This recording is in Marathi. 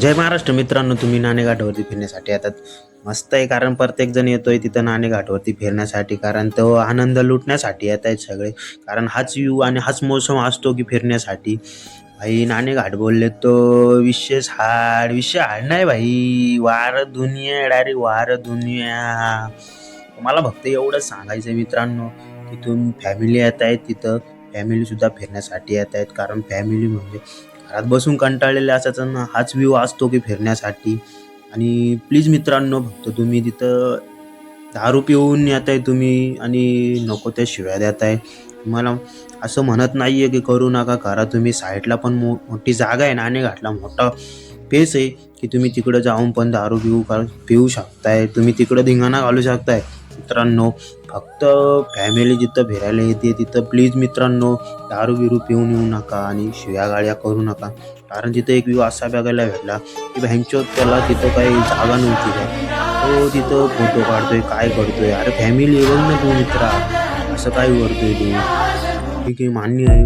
जय महाराष्ट्र मित्रांनो तुम्ही नाणेघाटवरती फिरण्यासाठी येतात. मस्त आहे कारण प्रत्येक जण येतोय तिथं नाणेघाटवरती फिरण्यासाठी कारण तो आनंद लुटण्यासाठी येत आहेत सगळे. कारण हाच व्यू आणि हाच मौसम असतो की फिरण्यासाठी. भाई नाणेघाट बोलले तो विशेष हाड विषय हाड नाही भाई. वार दुनिया डायरेक्ट वार दुनिया. मला फक्त एवढंच सांगायचं आहे मित्रांनो तिथून फॅमिली येत आहेत तिथं. फॅमिली सुद्धा फिरण्यासाठी येत आहेत कारण फॅमिली म्हणजे घरात बसून कंटाळलेले असतात ना हाच व्ह्यू असतो की फिरण्यासाठी. आणि प्लीज मित्रांनो फक्त तुम्ही तिथं दारू पिऊन येत आहे तुम्ही आणि नको त्या शिव्या देत आहे तुम्हाला असं म्हणत नाही आहे की करू नका करा तुम्ही. साईडला पण मो मोठी जागा आहे नाणे घाटला मोठा पेस आहे की तुम्ही तिकडं जाऊन पण दारू पिऊ का पिऊ शकताय. तुम्ही तिकडं धिंगाणा घालू शकताय. मित्रांनो फक्त फॅमिली जिथं फिरायला येते तिथं प्लीज मित्रांनो दारू बिरू पिऊन येऊ नका आणि शिव्या गाड्या करू नका. कारण तिथं एक व्यू असा बघायला भेटला की भँचो त्याला तिथं काही जागा नव्हती काय तो तिथं फोटो काढतोय काय करतोय? अरे फॅमिली येऊन ना तू मित्रा. असं काय करतोय तू? ठीक आहे मान्य आहे.